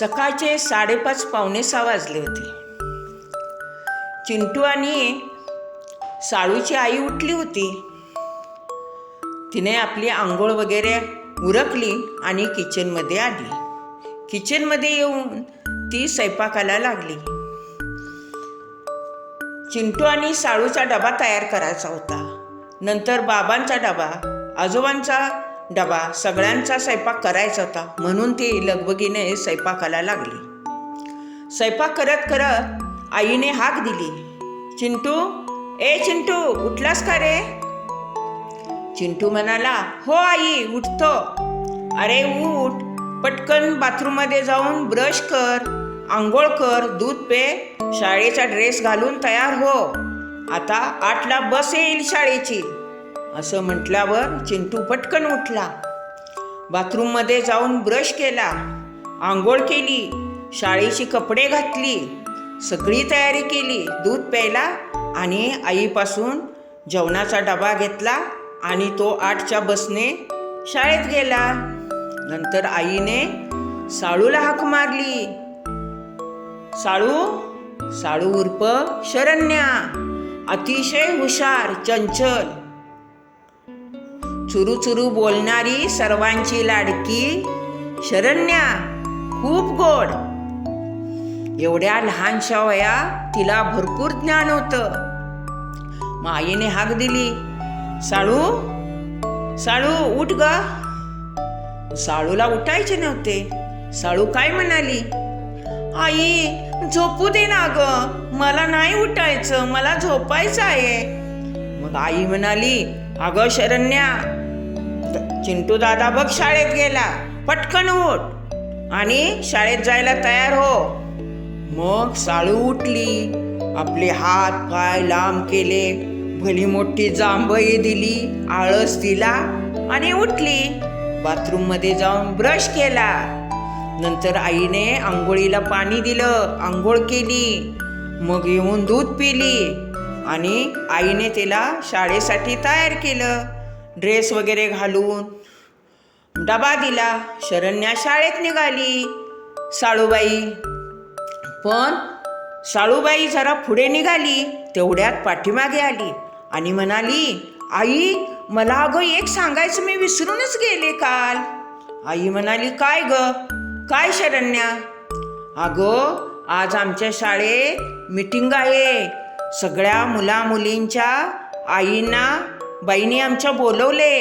सकाळचे साडेपाच पावणे सहा वाजले होते. चिंटू आणि साळूची आई उठली होती. तिने आपली आंघोळ वगैरे उरकली आणि किचनमध्ये आली. किचनमध्ये येऊन ती स्वयंपाकाला लागली. चिंटू आणि साळूचा डबा तयार करायचा होता. नंतर बाबांचा डबा आजोबांचा डबा सगळ्यांचा स्वयंपाक करायचा होता. म्हणून ती लगबगीने स्वयंपाकाला लागली. स्वयंपाक करत करत आईने हाक दिली. चिंटू ए चिंटू उठलास का रे? चिंटू म्हणाला हो आई उठतो. अरे उठ पटकन बाथरूममध्ये जाऊन ब्रश कर आंघोळ कर दूध पे शाळेचा ड्रेस घालून तयार हो. आता आठला बस येईल शाळेची. असं म्हटल्यावर चिंटू पटकन उठला. बाथरूममध्ये जाऊन ब्रश केला आंघोळ केली शाळेची कपडे घातली सगळी तयारी केली दूध प्यायला आणि आईपासून जेवणाचा डबा घेतला आणि तो आठच्या बसने शाळेत गेला. नंतर आईने साळूला हाक मारली. साळू साळू उर्फ शरण्या अतिशय हुशार चंचल चुरू चुरू बोलणारी सर्वांची लाडकी शरण्या खूप गोड. एवढ्या लहानशा वया तिला भरपूर ज्ञान होतं. मग आईने हाक दिली साळू साळू उठ ग. साळूला उठायचे नव्हते. साळू काय म्हणाली आई झोपू दे ना ग मला नाही उठायचं मला झोपायचं आहे. मग आई म्हणाली अगं शरण्या चिंटू दादा बघ शाळेत गेला. पटकन उठ. आणि शाळेत जायला तयार हो. मग साळू उठली. आपले हात पाय लांब केले. भली मोठी जांभई दिली. आळस दिला आणि उठली. बाथरूममध्ये जाऊन ब्रश केला. नंतर आईने आंघोळीला पाणी दिलं. आंघोळ केली. मग येऊन दूध पिली. आणि आईने तिला शाळेसाठी तयार केलं. ड्रेस वगैरे घालून डबा दिला. शरण्या शाळेत निघाली. साळूबाई. पण साळूबाई जरा पुढे निघाली. तेवढ्यात पाठीमागे आली आणि म्हणाली आई मला अगं एक सांगायचं मी विसरूनच गेले काल. आई म्हणाली काय ग? काय शरण्या? अगं आज आमच्या शाळेत मिटिंग आहे. सगळ्या मुला मुलींच्या आईंना बाईने आमच्या बोलवले.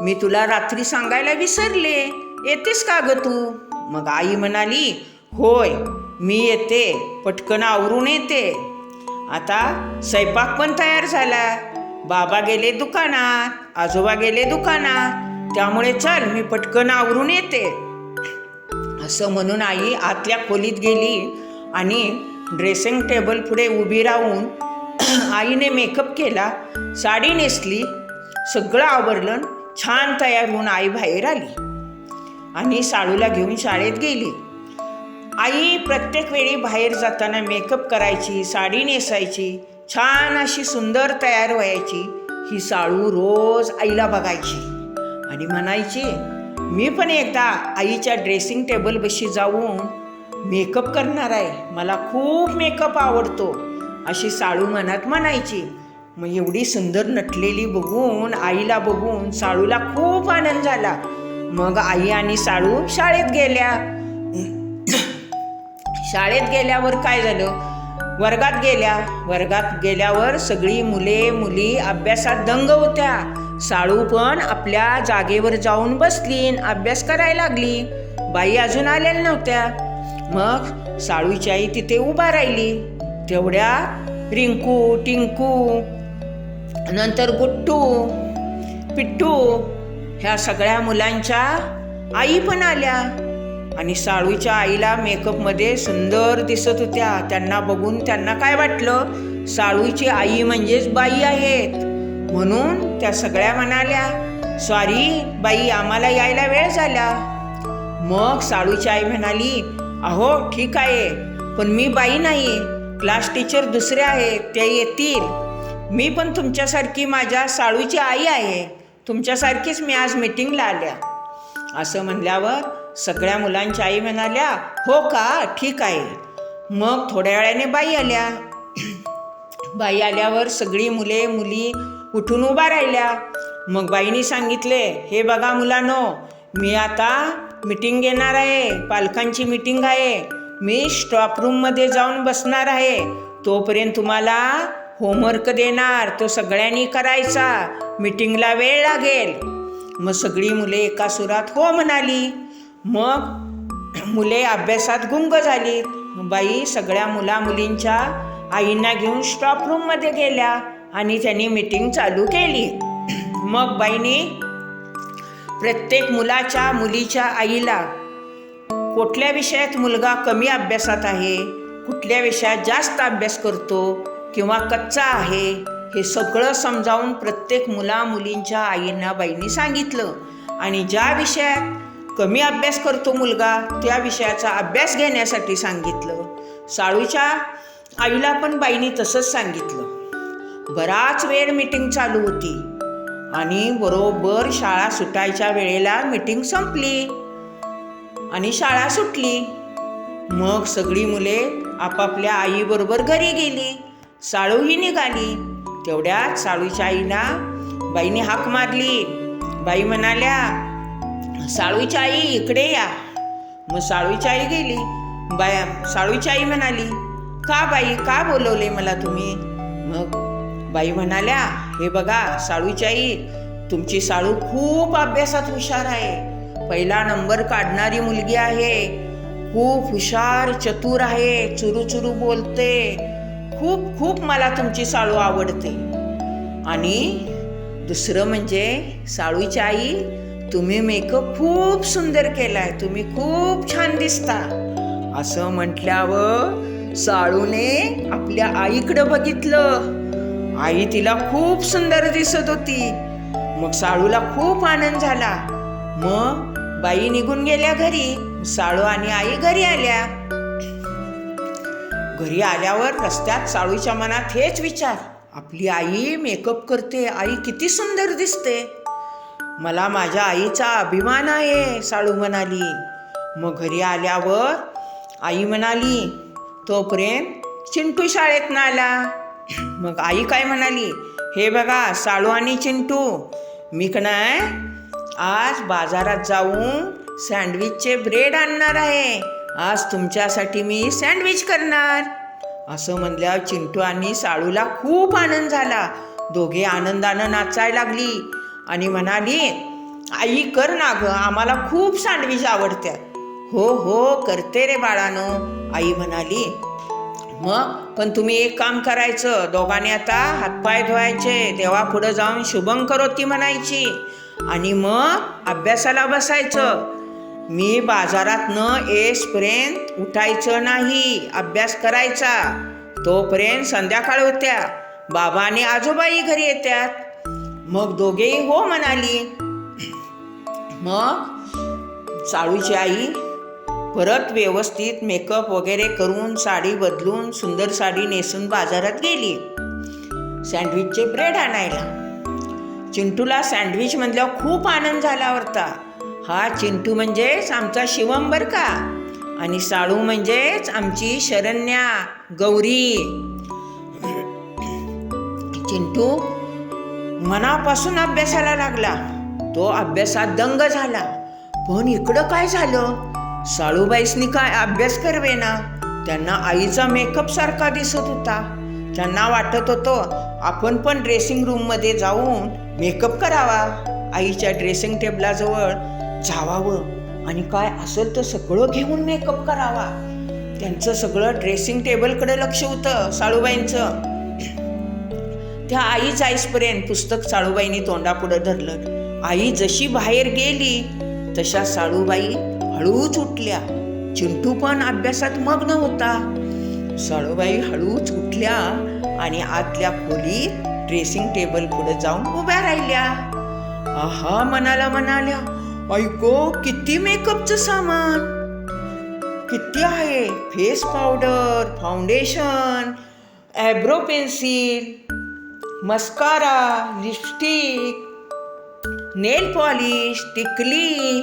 मी तुला रात्री सांगायला विसरले. येतेस का ग तू? मग आई म्हणाली होय मी येते. पटकन आवरून येते. आता स्वयंपाक पण तयार झाला. बाबा गेले दुकानात आजोबा गेले दुकानात. त्यामुळे चल मी पटकन आवरून येते. असं म्हणून आई आतल्या खोलीत गेली आणि ड्रेसिंग टेबल पुढे उभी राहून आईने मेकअप केला. साडी नेसली सगळं आवरलं छान तयार होऊन आई बाहेर आली. आणि साळूला घेऊन शाळेत गेली. आई प्रत्येक वेळी बाहेर जाताना मेकअप करायची साडी नेसायची छान अशी सुंदर तयार व्हायची ही साळू रोज आईला बघायची. आणि म्हणायची मी पण एकदा आईच्या ड्रेसिंग टेबलपाशी जाऊन मेकअप करणार आहे. मला खूप मेकअप आवडतो अशी साळू मनात म्हणायची. मग एवढी सुंदर नटलेली बघून आईला बघून साळूला खूप आनंद झाला. मग आई आणि साळू शाळेत गेल्या. शाळेत गेल्यावर काय झालं? वर्गात गेल्या. वर्गात गेल्यावर सगळी मुले मुली अभ्यासात दंग होत्या. साळू पण आपल्या जागेवर जाऊन बसली अभ्यास करायला लागली. बाई अजून आलेल्या नव्हत्या. मग साळूची आई तिथे उभा राहिली. तेवढ्या रिंकू टिंकू नंतर गुट्टू पिट्टू ह्या सगळ्या मुलांच्या आई पण आल्या. आणि साळूच्या आईला मेकअपमध्ये सुंदर दिसत होत्या. त्यांना बघून त्यांना काय वाटलं? साळूची आई म्हणजेच बाई आहेत. म्हणून त्या सगळ्या म्हणाल्या सॉरी बाई आम्हाला यायला वेळ झाला. मग साळूची आई म्हणाली अहो ठीक आहे पण मी बाई नाही क्लास टीचर दुसरे आहेत ते येतील. मी पण तुमच्यासारखी माझ्या साळूची आई आहे. तुमच्यासारखीच मी आज मीटिंगला आल्या. असं म्हणल्यावर सगळ्या मुलांच्या आई म्हणाल्या हो का? ठीक आहे. मग थोड्या वेळाने बाई आल्या. बाई आल्यावर सगळी मुले मुली उठून उभा राहिल्या. मग बाईनी सांगितले हे बघा मुलांनो मी आता मीटिंग घेणार आहे. पालकांची मीटिंग आहे. मी स्टॉप रूममध्ये जाऊन बसणार आहे. तोपर्यंत तुम्हाला होमवर्क देणार तो सगळ्यांनी करायचा. मीटिंगला वेळ लागेल. मग सगळी मुले एका सुरात हो म्हणाली. मग मुले अभ्यासात गुंग झाली. बाई सगळ्या मुला मुलींच्या आईंना घेऊन स्टॉप रूममध्ये गेल्या आणि त्यांनी मीटिंग चालू केली. मग बाईनी प्रत्येक मुलाच्या मुलीच्या आईला कुठल्या विषयात मुलगा कमी अभ्यासात आहे कुठल्या विषयात जास्त अभ्यास करतो किंवा कच्चा आहे हे सगळं समजावून प्रत्येक मुला मुलींच्या आईंना बाईंनी सांगितलं. आणि ज्या विषयात कमी अभ्यास करतो मुलगा त्या विषयाचा अभ्यास घेण्यासाठी सांगितलं. साळूच्या आईला पण बाईंनी तसंच सांगितलं. बराच वेळ मीटिंग चालू होती आणि बरोबर शाळा सुटायच्या वेळेला मीटिंग संपली आणि शाळा सुटली. मग सगळी मुले आपापल्या आईबरोबर घरी गेली. साळूही निघाली. तेवढ्यात साळूच्या आईला बाईने हाक मारली. बाई म्हणाल्या साळूची आई इकडे या. मग साळूची आई गेली. बाया साळूची आई म्हणाली का बाई का बोलवले मला तुम्ही? मग बाई म्हणाल्या हे बघा साळूची आई तुमची साळू खूप अभ्यासात हुशार आहे. पहिला नंबर काढणारी मुलगी आहे. खूप हुशार चतुर आहे चुरू चुरू बोलते. खूप खूप मला तुमची साळू आवडते. आणि दुसरं म्हणजे साळूची आई तुम्ही मेकअप खूप सुंदर केलाय तुम्ही खूप छान दिसता. असं म्हटल्यावर साळूने आपल्या आईकडं बघितलं. आई तिला खूप सुंदर दिसत होती. मग साळूला खूप आनंद झाला. मग बाई निघून गेल्या घरी. साळू आणि आई घरी आल्या. घरी आल्यावर रस्त्यात साळूच्या मनात हेच विचार. आपली आई मेकअप करते आई किती सुंदर दिसते. मला माझ्या आईचा अभिमान आहे साळू म्हणाली. मग घरी आल्यावर आई म्हणाली तोपर्यंत चिंटू शाळेत ना आला मग आई काय म्हणाली हे बघा साळू आणि चिंटू मी कणाय नाही आज बाजारात जाऊन सँडविचचे ब्रेड आणणार आहे. आज तुमच्यासाठी मी सँडविच करणार. असं म्हणल्यावर चिंटू आणि साळूला खूप आनंद झाला. दोघे आनंदानं नाचायला लागली आणि म्हणाली आई कर ना ग आम्हाला खूप सँडविच आवडत्यात हो हो करते रे बाळानो आई म्हणाली. मग पण तुम्ही एक काम करायचं दोघांनी आता हातपाय धुवायचे तेव्हा पुढं जाऊन शुभम करोती म्हणायची. आणि मग अभ्यासाला बसायचं. मी बाजारात न येसपर्यंत उठायचं नाही अभ्यास करायचा. तोपर्यंत संध्याकाळ होत्या. बाबा आणि आजोबाई घरी येत्यात. मग दोघेही हो म्हणाली. मग चाळूची आई परत व्यवस्थित मेकअप वगैरे करून साडी बदलून सुंदर साडी नेसून बाजारात गेली. सँडविचचे ब्रेड आणायला. चिंटूला सँडविच म्हटल्यावर खूप आनंद झाला होता. हा चिंटू म्हणजेच आमचा शिवम बर का? आणि साळू म्हणजेच आमची शरण्या गौरी. चिंटू मनापासून अभ्यासाला लागला. तो अभ्यासात दंग झाला. पण इकडं काय झालं? साळूबाईसनी काय अभ्यास करवेना? त्यांना आईचा मेकअप सारखा दिसत होता. त्यांना वाटत होतं आपण पण ड्रेसिंग रूममध्ये जाऊन मेकअप करावा. आईच्या ड्रेसिंग टेबलाजवळ जावावं. आणि काय असेल तर सगळं घेऊन मेकअप करावा. त्यांचं सगळं ड्रेसिंग टेबलकडे लक्ष होतं साळूबाईंचं. त्या आई जाईसपर्यंत पुस्तक साळूबाईंनी तोंडापुढं धरलं. आई जशी बाहेर गेली तशा साळूबाई हळूच उठल्या. चिंटू पण अभ्यासात मग्न होता. साळूबाई हळूच उठल्या आणि आतल्या खोलीत ड्रेसिंग टेबल पुढे जाऊन उभ्या राहिल्या. आहा मनाला म्हणाल्या ऐको किती मेकअपचं सामान? किती आहे? Face powder foundation eyebrow pencil mascara lipstick nail polish टिकली.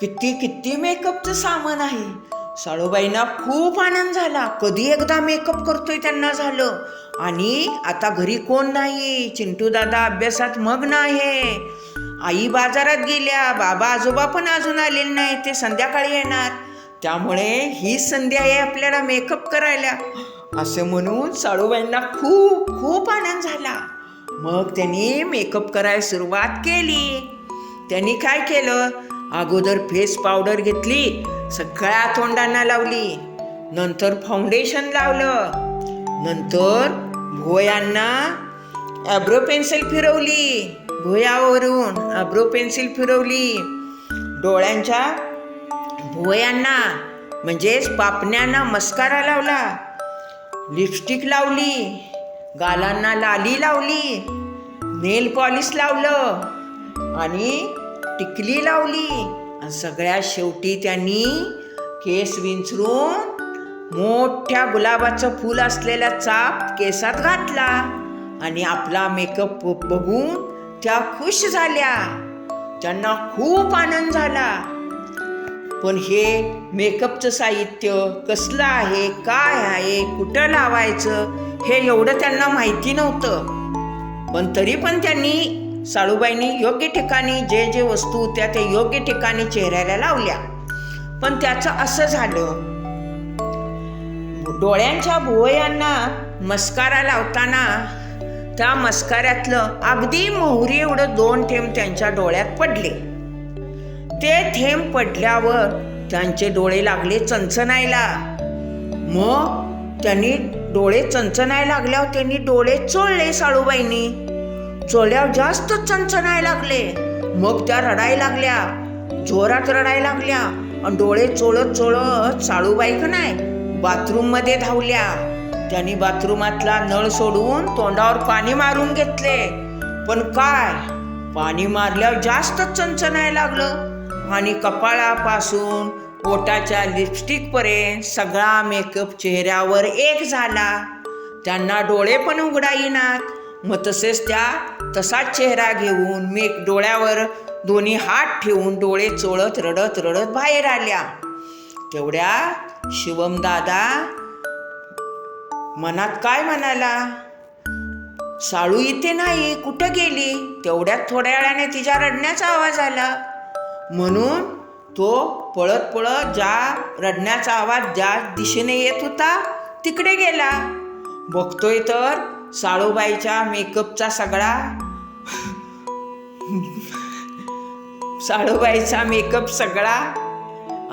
किती किती मेकअपचं सामान आहे? साळूबाईंना खूप आनंद झाला. कधी एकदा मेकअप करतोय त्यांना झालं. आणि आता घरी कोण नाही चिंटू दादा अभ्यासात मग्न आहे. आई बाजारात गेल्या बाबा आजोबा पण अजून आलेले नाही ते संध्याकाळी येणार. त्यामुळे ही संधी आहे आपल्याला मेकअप करायला. असं म्हणून साळूबाईंना खूप खूप आनंद झाला. मग त्यांनी मेकअप करायला सुरुवात केली. त्यांनी काय केलं? अगोदर फेस पावडर घेतली सगळ्या तोंडांना लावली. नंतर फाउंडेशन लावलं. नंतर भुवयांना ॲब्रो पेन्सिल फिरवली. भुयावरून अब्रो पेन्सिल फिरवली. डोळ्यांच्या भुवयांना म्हणजेच पापण्यांना मस्कारा लावला. लिपस्टिक लावली गालांना लाली लावली नेल पॉलिश लावलं आणि टिकली लावली. आणि सगळ्यात शेवटी त्यांनी केस विंचरून मोठ्या गुलाबाचं फूल असलेला चाप केसात घातला आणि आपला मेकअप बघून त्या खुश झाल्या. त्यांना खूप आनंद झाला. पण हे मेकअपचं साहित्य कसलं आहे काय आहे कुठं लावायचं हे एवढं त्यांना माहिती नव्हतं. पण तरी पण त्यांनी साळूबाईंनी योग्य ठिकाणी जे जे वस्तू होत्या ते योग्य ठिकाणी चेहऱ्याला लावल्या. पण त्याचं असं झालं डोळ्यांच्या भुवयांना मस्कारा लावताना त्या मस्काऱ्यातलं अगदी मोहरी एवढं दोन थेंब त्यांच्या डोळ्यात पडले. ते थेंब पडल्यावर त्यांचे डोळे लागले चंचनायला. मग त्यांनी डोळे चंचनाय लागल्यावर त्यांनी डोळे चोळले साळूबाईंनी. चोळल्यावर जास्त चंचनाय लागले. मग त्या रडायला लागल्या. जोरात रडायला लागल्या. आणि डोळे चोळत चोळत साळूबाई का नाही बाथरूममध्ये धावल्या. त्यांनी बाथरूमातला नळ सोडून तोंडावर पाणी मारून घेतले. पण काय? पाणी मारल्यावर जास्त चंचनाय लागलं. आणि कपाळापासून पोटाच्या लिपस्टिक पर्यंत सगळा मेकअप चेहऱ्यावर एक झाला. त्यांना डोळे पण उघडा येणार मग तसेच त्या तसाच चेहरा घेऊन मेक डोळ्यावर दोन्ही हात ठेवून डोळे चोळत रडत रडत बाहेर आल्या. तेवढ्या शिवम दादा मनात काय म्हणाला? साळू इथे नाही कुठं गेली? तेवढ्यात थोड्या वेळाने तिच्या रडण्याचा आवाज आला. म्हणून तो पळत पळत ज्या रडण्याचा आवाज ज्या दिशेने येत होता तिकडे गेला. बघतोय तर साळूबाईच्या मेकअपचा सगळा साळूबाईचा मेकअप सगळा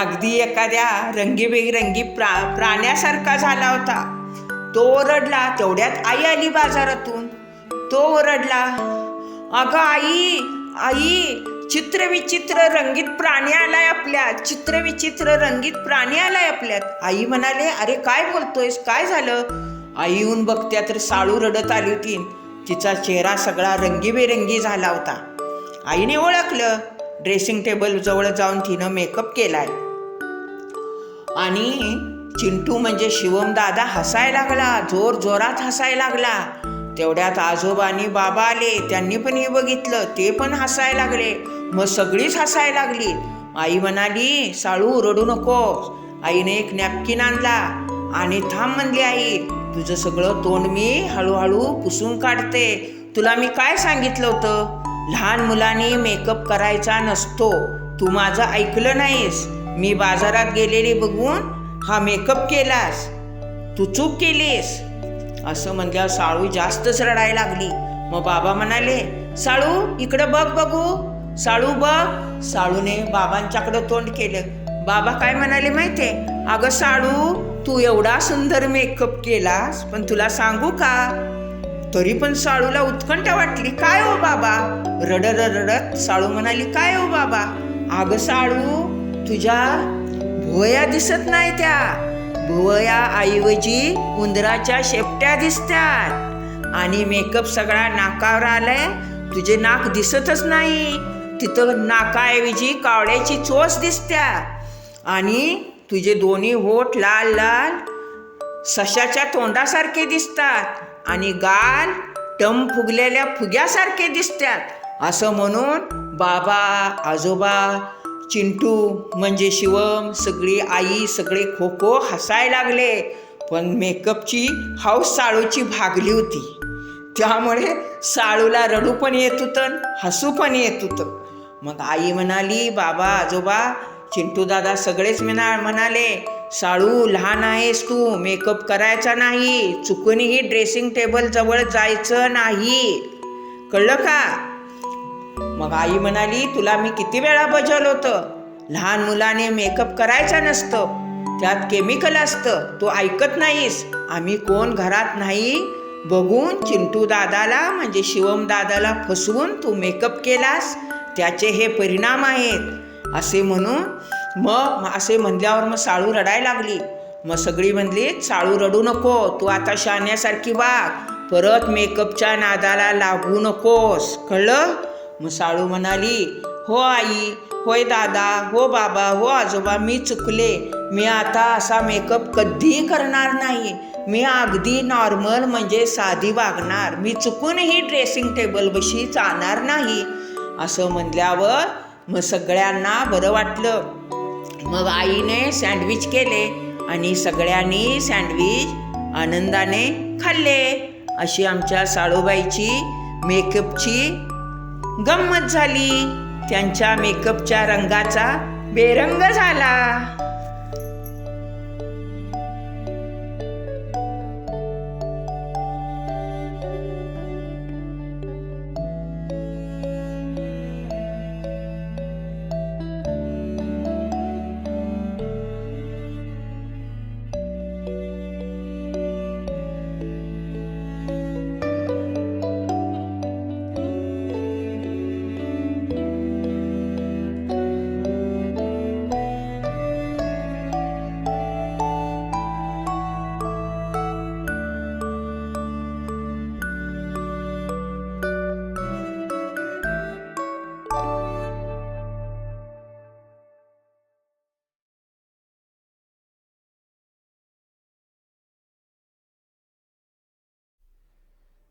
अगदी एखाद्या रंगीबेरंगी प्रा प्राण्यासारखा झाला होता. तो ओरडला तेवढ्यात आई आली बाजारातून. तो ओरडला अगं आई आई चित्रविचित्र रंगीत प्राणी आलाय आपल्यात चित्रविचित्र रंगीत प्राणी आलाय आपल्यात. आई म्हणाले अरे काय बोलतोयस? काय झालं? आई येऊन बघत्या तर साळू रडत आली होती. तिचा चेहरा सगळा रंगीबेरंगी झाला होता. आईने ओळखलं ड्रेसिंग टेबल जवळ जाऊन तिनं मेकअप केलाय. आणि चिंटू म्हणजे शिवम दादा हसायला लागला जोर जोरात हसायला लागला. तेवढ्यात आजोबानी बाबा आले त्यांनी पण हे बघितलं ते पण हसायला लागले. मग सगळीच हसायला लागली. आई म्हणाली साळू रडू नको आईने एक नॅपकिन आणला आणि थांब म्हणली आई तुझं सगळं तोंड मी हळूहळू पुसून काढते. तुला मी काय सांगितलं होतं? लहान मुलांनी मेकअप करायचा नसतो. तू माझं ऐकलं नाहीस. मी बाजारात गेलेली बघून हा मेकअप केलास? तू चूक केलीस? असं म्हणल्यावर साळू जास्तच रडायला लागली. मग बाबा म्हणाले साळू इकडं बघ बघू. साळू बघ. साळूने बाबांच्याकडं तोंड केलं. बाबा काय म्हणाले माहिती आहे अगं साळू तू एवढा सुंदर मेकअप केलास पण तुला सांगू का? तरी पण साळूला उत्कंठ वाटली. काय हो बाबा? रडत रडत साळू म्हणाली काय हो बाबा? अगं साळू तुझ्या वया दिसत नाही त्या. भुवया ऐवजी उंदराच्या शेपट्या दिसतात आणि मेकअप सगळा नाकावर आलाय. तुझे नाक दिसतच नाही. तिथं नाकाऐवजी कावड्याची चोच दिसत्या. आणि तुझे दोन्ही होठ लाल लाल सशाच्या तोंडासारखे दिसतात. आणि गाल टम फुगलेल्या फुग्यासारखे दिसतात असं म्हणून बाबा आजोबा चिंटू म्हणजे शिवम सगळी आई सगळे खो खो हसायला लागले. पण मेकअपची हाऊस साळूची भागली होती. त्यामुळे साळूला रडू पण येत होतं हसू पण येत होतं. मग आई म्हणाली बाबा आजोबा चिंटू दादा सगळेच म्हणा म्हणाले साळू लहान आहेस तू मेकअप करायचा नाही चुकूनही ड्रेसिंग टेबल जवळ जायचं नाही. कळलं का? मग आई म्हणाली तुला मी किती वेळा बजावलं होतं? लहान मुलाने मेकअप करायचा नसतं. त्यात केमिकल असतं. तू ऐकत नाहीस. आम्ही कोण घरात नाही? बघून चिंटू दादाला म्हणजे शिवम दादाला फसवून तू मेकअप केलास? त्याचे हे परिणाम आहेत. असे म्हणून मग असे म्हणल्यावर मग साळू रडायला लागली. मग सगळी म्हणली साळू रडू नको. तू आता शाण्यासारखी वाग. परत मेकअपच्या नादाला लागू नकोस. कळलं? मग साळू म्हणाली हो आई होय दादा हो बाबा हो आजोबा मी चुकले. मी आता असा मेकअप कधीही करणार नाही मी अगदी नॉर्मल म्हणजे साधी वागणार. मी चुकूनही ड्रेसिंग टेबलपाशी जाणार नाही. असं म्हणल्यावर मग सगळ्यांना बरं वाटलं. मग आईने सँडविच केले आणि सगळ्यांनी सँडविच आनंदाने खाल्ले. अशी आमच्या साळूबाईची मेकअपची गंमत झाली. त्यांच्या मेकअपच्या रंगाचा बेरंग झाला.